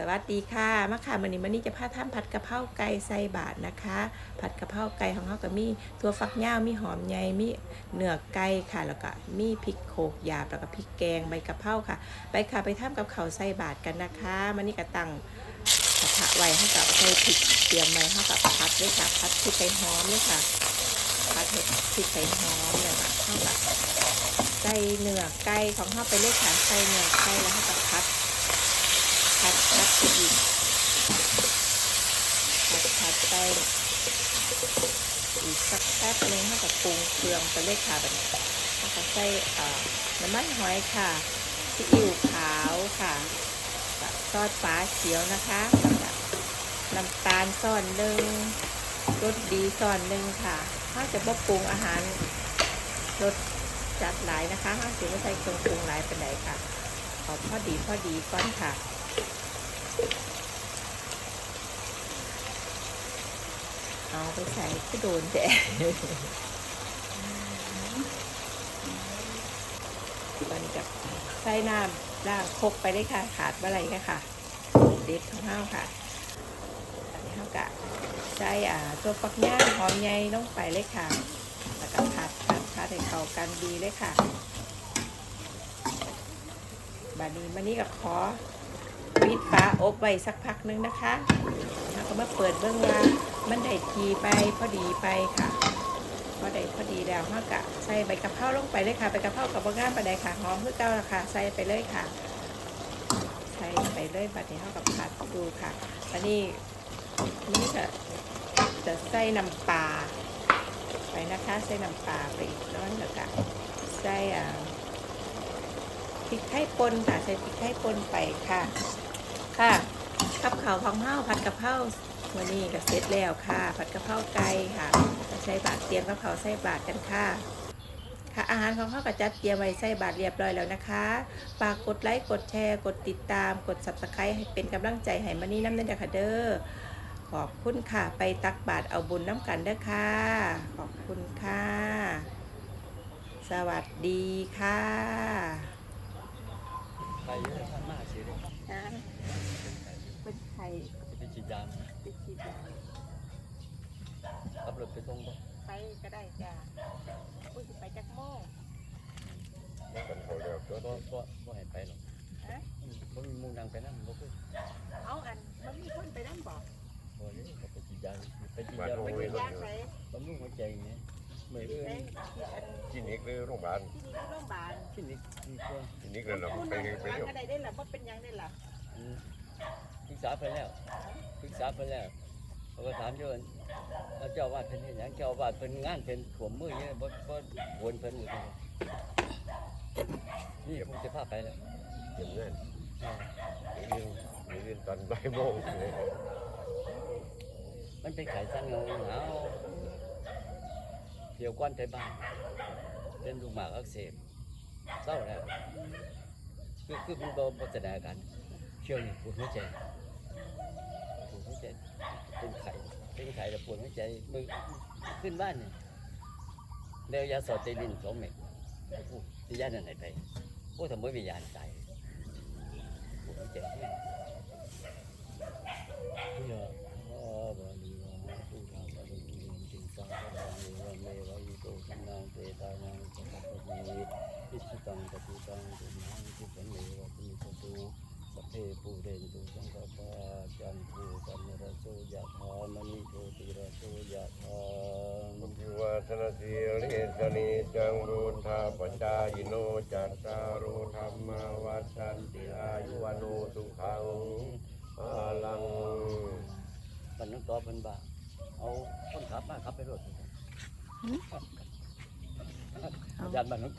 สวัสดีค่ะมาค่ะวันนี้มันนี้จะพาท่านผัดกะเพราไก่ใส่บาทนะคะ ผัดกะเพราไก่ของเขาก็มีถั่วฝักยาวมีหอมใหญ่มีเนื้อไก่ค่ะ แล้วก็มีพริกโขกหยาบแล้วก็พริกแกงใบกะเพราค่ะ ไปค่ะไปทำกับเขาใส่บาทกันนะคะมันนี้ก็ตั้งกระทะไว้ให้กับใส่พริกเตรียมไว้ให้กับผัดด้วยค่ะผัดพริกไก่หอมเลยค่ะผัดเห็ดพริกไก่หอมเลยค่ะเข้ากับใส่เนื้อไก่ของเขาไปเลยค่ะใส่เนื้อไก่แล้วให้กับผัด ผัดผัดไปอีกผัดผัดไปอีกสักแป๊บนึงให้กับปรุงเครื่องไปเลยค่ะแบบนี้แล้วก็ใส่เอ่อน้ำมันหอยค่ะซีอิ๊วขาวค่ะซอสฟ้าเขียวนะคะน้ำตาลซ่อนหนึ่งรสดีซ่อนหนึ่งค่ะถ้าจะบ่ปรุงอาหารรสจัดหลายนะคะถ้าจะไม่ใส่เครื่องปรุงหลายเป็นไหนค่ะเอพอดีพอดีก่อนค่ะ เอาไปใส่ก็โดนแดดมันกับใส่น้ำล่างคกไปได้ค่ะ ขาดอะไรก็ค่ะ เด็ดของห้าวค่ะอันนี้ห้าวกะใส่อ่าตัวฟักย่างหอมใหญ่ลงไปเลยค่ะ แล้วก็ผัดผัดผัดให้เข้ากันดีเลยค่ะบานี้มานี่ก็ขอ ปิดฟ้าอบไว้สักพักนึงนะคะแล้วก็มาเปิดเบื้องว่ามันได้ทีไปพอดีไปค่ะพอได้พอดีแล้วเฮากะใส่ใบกะเพราลงไปเลยค่ะใบกะเพรากับบะง่ามปลาไดค่ะหอมเพื่อเก้าละค่ะใส่ไปเลยค่ะ ใส่ไปเลยบัดนี้เฮากับผัดดูค่ะอันนี้นี่จะจะใส่น้ำปลาไปนะคะใส่น้ำปลาไปอีกน้อยแล้วก็ใส่อ่าพริกไทยป่นค่ะใส่พริกไทยป่นไปค่ะ ค่ะกับข้าวของเฮาผัดกะเพราวันนี้ก็เสร็จแล้วค่ะ ผัดกะเพราไก่ค่ะใส่บาตรเตรียมกับข้าวใส่บาตรกันค่ะ ค่ะอาหารของเฮาก็จัดเตรียมไว้ใส่บาตรเรียบร้อยแล้วนะคะฝากกดไลค์กดแชร์ กดติดตามกด subscribe ให้เป็นกำลังใจให้มานี่น้ำเด้อค่ะเด้อขอบคุณค่ะ ไปตักบาตรเอาบุญน้ำกันเด้อค่ะ ขอบคุณค่ะ สวัสดีค่ะ ไปเยอะมากสิเลย เป็นไข่ ไปฉีดยาติดชีดขับรถไปส่งบ่ไปก็ได้จ้ะอุ้ยสิไปจักโมงกันเขาเร็วก็ก็ก็ก็เห็นไปหรอกฮะบ่มีมุงดังไปนั่นบ่คือเอาอันมันมีคนไปนั่นบอกบ่เลยก็ไปฉีดยาไปฉีดยาไปไปกินยาใส่บำรุงหัวใจเนี่ยเมื่อเอื้อใส่นที่อันคลินิกหรือโรงพยาบาลที่นี่โรงพยาบาลที่นี่ดีกว่าคลินิกเลยเหรอผู้ไปนั่งไปทางเที่ยวอะไรได้ล่ะว่าเป็นหยังได้ล่ะอืม ปรึกษาไปแล้วปรึกษาไปแล้วเขาก็ถามโยนแล้วเจ้าอาวาดเป็นเฮ็ดหยังเจ้าอาวาดเป็นงานเป็นขวมมือเนี่ยบ่บ่วนเพิ่นอยู่ตรงนี้นี่ผมจะพาไปแล้วเยี่ยมเงินอ่ามีเรื่องมีเรื่องตอนบ่ายโมงมันเป็นไข้สันเงาหนาวเดี๋ยวก้อนไทบ้านเป็นลูกหมากอักเสบเศร้าแล้วคือคือมันโดนพัฒนาการ เชี่ยวนี่ปวดหัวใจปวดหัวใจเป็นไข้เป็นไข้แต่ปวดหัวใจมือขึ้นบ้านเนี่ยเดียวยาสอดเตลินสองเม็ดโอ้โหที่ยานั่นไหนไปโอ้ทำไมไมียาตายปวดหัวใจเนี่ยเดี๋ยวอ๋อบาลีวามาตุทาบาลีเรียนจิงสังกะดังเวรเมวะยิโตสันนังเตตานังสัพพะมีอิชิตังปฏิตังตุมหังคิปะเมวะตุมิตตุ สเพปูเรนตุสังกปาจันทูสันรโสยะธามณิโชติรโสยะธามุทิวาสนาสีริสนิจังรูธาปจายโนจัตตารุธรรมาวัฏันติอายุวโนสุขังอาลังบันน้องต่อเป็นบาเอาคนขับมาขับไปรถยันบันน้องต่อ